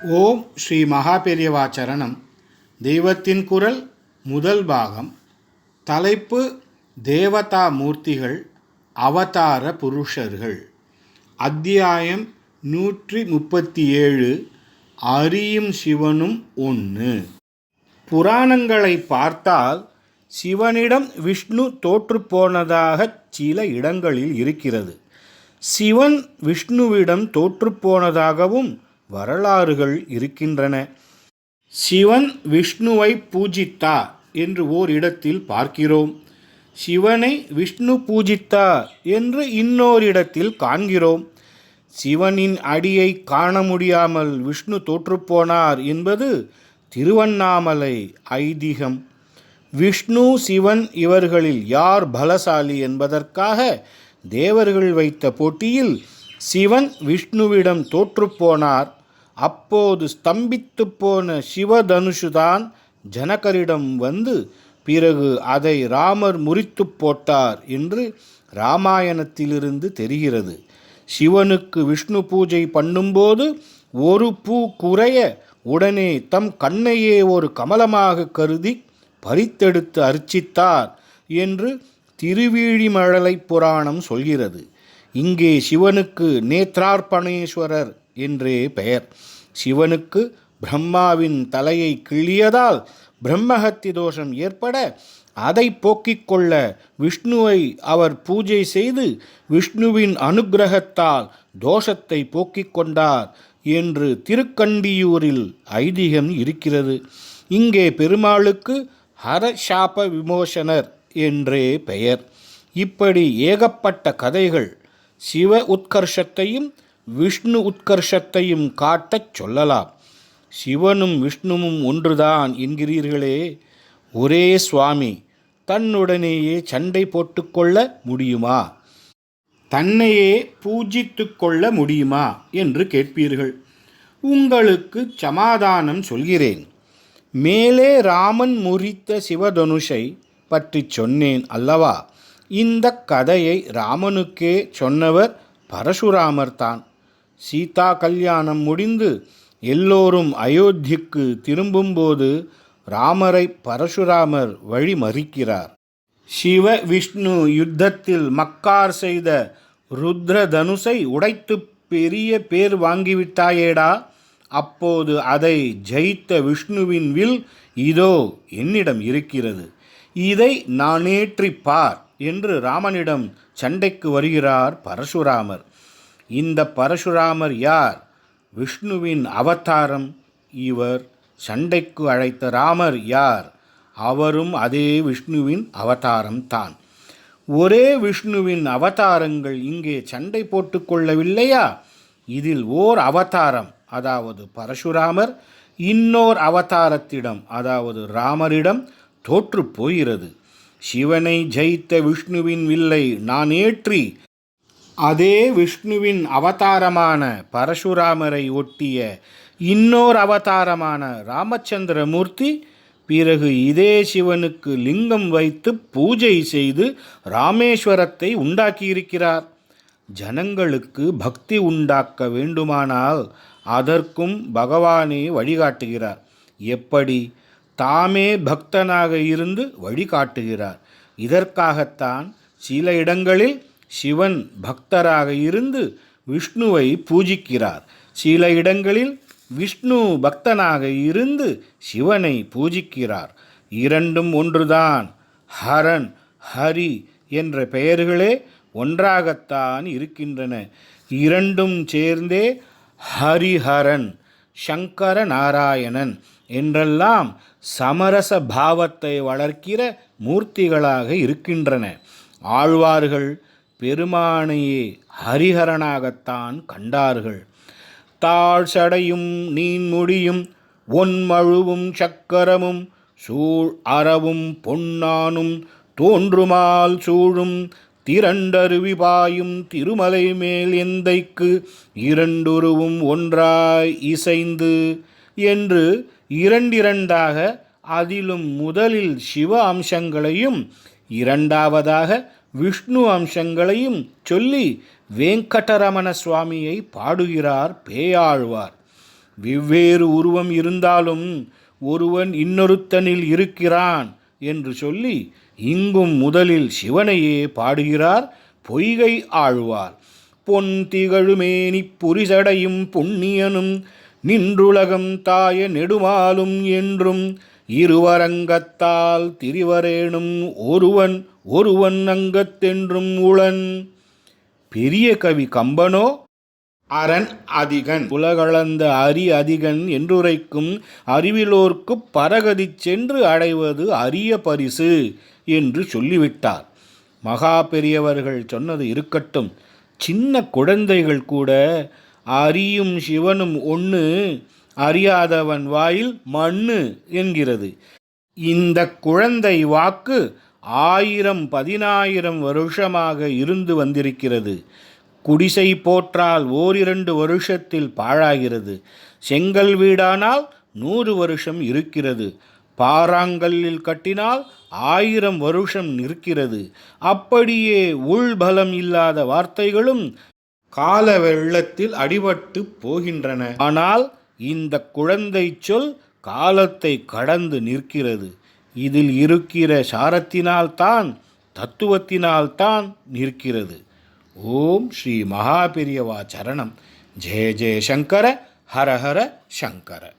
ஓம் ஸ்ரீ மகாபெரியவா சரணம். தெய்வத்தின் குரல் முதல் பாகம். தலைப்பு தேவதா மூர்த்திகள் அவதார புருஷர்கள். அத்தியாயம் நூற்றி முப்பத்தி ஏழு அறியும் சிவனும் ஒன்று புராணங்களை பார்த்தால் சிவனிடம் விஷ்ணு தோற்றுப்போனதாக சில இடங்களில் இருக்கிறது. சிவன் விஷ்ணுவிடம் தோற்றுப்போனதாகவும் வரலாறுகள் இருக்கின்றன. சிவன் விஷ்ணுவை பூஜித்தா என்று ஓர் இடத்தில் பார்க்கிறோம். சிவனை விஷ்ணு பூஜித்தா என்று இன்னோர் இடத்தில் காண்கிறோம். சிவனின் அடியை காண முடியாமல் விஷ்ணு தோற்றுப்போனார் என்பது திருவண்ணாமலை ஐதீகம். விஷ்ணு சிவன் இவர்களில் யார் பலசாலி என்பதற்காக தேவர்கள் வைத்த போட்டியில் சிவன் விஷ்ணுவிடம் தோற்றுப்போனார். அப்போது ஸ்தம்பித்து போன சிவதனுஷுதான் ஜனகரிடம் வந்து பிறகு அதை ராமர் முறித்து போட்டார் என்று ராமாயணத்திலிருந்து தெரிகிறது. சிவனுக்கு விஷ்ணு பூஜை பண்ணும்போது ஒரு பூ குறைய உடனே தம் கண்ணையே ஒரு கமலமாக கருதி பறித்தெடுத்து அர்ச்சித்தார் என்று திருவீழிமழலை புராணம் சொல்கிறது. இங்கே சிவனுக்கு நேத்ரார்பணேஸ்வரர் என்றே பெயர். சிவனுக்கு பிரம்மாவின் தலையை கிள்ளியதால் பிரம்மஹத்தி தோஷம் ஏற்பட அதை போக்கிக் கொள்ள விஷ்ணுவை அவர் பூஜை செய்து விஷ்ணுவின் அனுக்கிரகத்தால் தோஷத்தை போக்கிக் கொண்டார் என்று திருக்கண்டியூரில் ஐதீகம் இருக்கிறது. இங்கே பெருமாளுக்கு ஹரஷாப விமோசனர் என்றே பெயர். இப்படி ஏகப்பட்ட கதைகள் சிவ உத்கர்ஷத்தையும் விஷ்ணு உத்கர்ஷத்தையும் காட்டச் சொல்லலாம். சிவனும் விஷ்ணுவும் ஒன்றுதான் என்கிறீர்களே. ஒரே சுவாமி தன்னுடனேயே சண்டை போட்டுக்கொள்ள முடியுமா? தன்னையே பூஜித்து கொள்ள முடியுமா என்று கேட்பீர்கள். உங்களுக்கு சமாதானம் சொல்கிறேன். மேலே ராமன் முறித்த சிவதனுஷை பற்றி சொன்னேன் அல்லவா? இந்த கதையை ராமனுக்கே சொன்னவர் பரசுராமர் தான். சீதா கல்யாணம் முடிந்து எல்லோரும் அயோத்திக்கு திரும்பும்போது ராமரை பரசுராமர் வழி மறிக்கிறார் சிவ விஷ்ணு யுத்தத்தில் மக்கார் செய்த ருத்ர தனுசை உடைத்து பெரிய பேர் வாங்கிவிட்டாயேடா. அப்போது அதை ஜெயித்த விஷ்ணுவின் வில் இதோ என்னிடம் இருக்கிறது. இதை நானேற்றி பார் என்று ராமனிடம் சண்டைக்கு வருகிறார் பரசுராமர். இந்த பரசுராமர் யார்? விஷ்ணுவின் அவதாரம். இவர் சண்டைக்கு அழைத்த ராமர் யார்? அவரும் அதே விஷ்ணுவின் அவதாரம் தான். ஒரே விஷ்ணுவின் அவதாரங்கள் இங்கே சண்டை போட்டுக்கொள்ளவில்லையா இதில் ஓர் அவதாரம் அதாவது பரசுராமர். இன்னோர் அவதாரத்திடம் அதாவது ராமரிடம் தோற்று போகிறது. சிவனை ஜெயித்த விஷ்ணுவின் வில்லை நான் ஏற்றி அதே விஷ்ணுவின் அவதாரமான பரசுராமரை ஒட்டிய இன்னோர் அவதாரமான ராமச்சந்திரமூர்த்தி பிறகு இதே சிவனுக்கு லிங்கம் வைத்து பூஜை செய்து ராமேஸ்வரத்தை உண்டாக்கியிருக்கிறார். ஜனங்களுக்கு பக்தி உண்டாக்க வேண்டுமானால் அதற்கும் பகவானே வழிகாட்டுகிறார். எப்படி? தாமே பக்தனாக இருந்து வழிகாட்டுகிறார். இதற்காகத்தான் சில இடங்களில் சிவன் பக்தராக இருந்து விஷ்ணுவை பூஜிக்கிறார். சில இடங்களில் விஷ்ணு பக்தனாக இருந்து சிவனை பூஜிக்கிறார். இரண்டும் ஒன்றுதான். ஹரன் ஹரி என்ற பெயர்களே ஒன்றாகத்தான் இருக்கின்றன. இரண்டும் சேர்ந்தே ஹரிஹரன் சங்கர நாராயணன் என்றெல்லாம் சமரச பாவத்தை வளர்க்கிற மூர்த்திகளாக இருக்கின்றன. ஆழ்வார்கள் பெருமானையே ஹரிஹரனாகத்தான் கண்டார்கள். தாழ் சடையும் நீன்முடியும் ஒன்மழுவும் சக்கரமும் சூழ் அறவும் பொன்னானும் தோன்றுமால் சூழும் திரண்டருவி பாயும் திருமலை மேல் எந்தைக்கு இரண்டுருவும் ஒன்றாய் இசைந்து என்று இரண்டிரண்டாக அதிலும் முதலில் சிவ அம்சங்களையும் இரண்டாவதாக விஷ்ணு அம்சங்களையும் சொல்லி வெங்கடரமண சுவாமியை பாடுகிறார் பேயாழ்வார். வெவ்வேறு உருவம் இருந்தாலும் ஒருவன் இன்னொருத்தனில் இருக்கிறான் என்று சொல்லி இங்கும் முதலில் சிவனையே பாடுகிறார் பொய்கை ஆழ்வார். பொன் திகழுமேனிப் புரிசடையும் புண்ணியனும் நின்றுலகம் தாய நெடுமாலும் என்றும் இருவரங்கத்தால் திரிவரேனும் ஒருவன் ஒருவன் அங்கத்தென்றும் உளன். பெரிய கவி கம்பனோ? அரண் அதிகன். உலகளந்த அரி அதிகன் என்றுரைக்கும் அறிவிலோர்க்குப் பரகதி சென்று அடைவது அரிய பரிசு என்று சொல்லிவிட்டார். மகா பெரியவர்கள் சொன்னது இருக்கட்டும். சின்ன குழந்தைகள் கூட அரியும் சிவனும் ஒன்று அறியாதவன் வாயில் மண்ணு என்கிறது. இந்த குழந்தை வாக்கு ஆயிரம் பதினாயிரம் வருஷமாக இருந்து வந்திருக்கிறது. குடிசை போற்றால் ஓரிரண்டு வருஷத்தில் பாழாகிறது. செங்கல் வீடானால் நூறு வருஷம் இருக்கிறது. பாறாங்கல்லில் கட்டினால் ஆயிரம் வருஷம் நிற்கிறது. அப்படியே உள்பலம் இல்லாத வார்த்தைகளும் கால வெள்ளத்தில் அடிபட்டு போகின்றன. ஆனால் இந்த குழந்தை சொல் காலத்தை கடந்து நிற்கிறது. இதில் இருக்கிற சாரத்தினால்தான் தத்துவத்தினால்தான் நிற்கிறது. ஓம் ஸ்ரீ மகாபெரியவா சரணம். ஜெய ஜெய சங்கர ஹர ஹர சங்கர.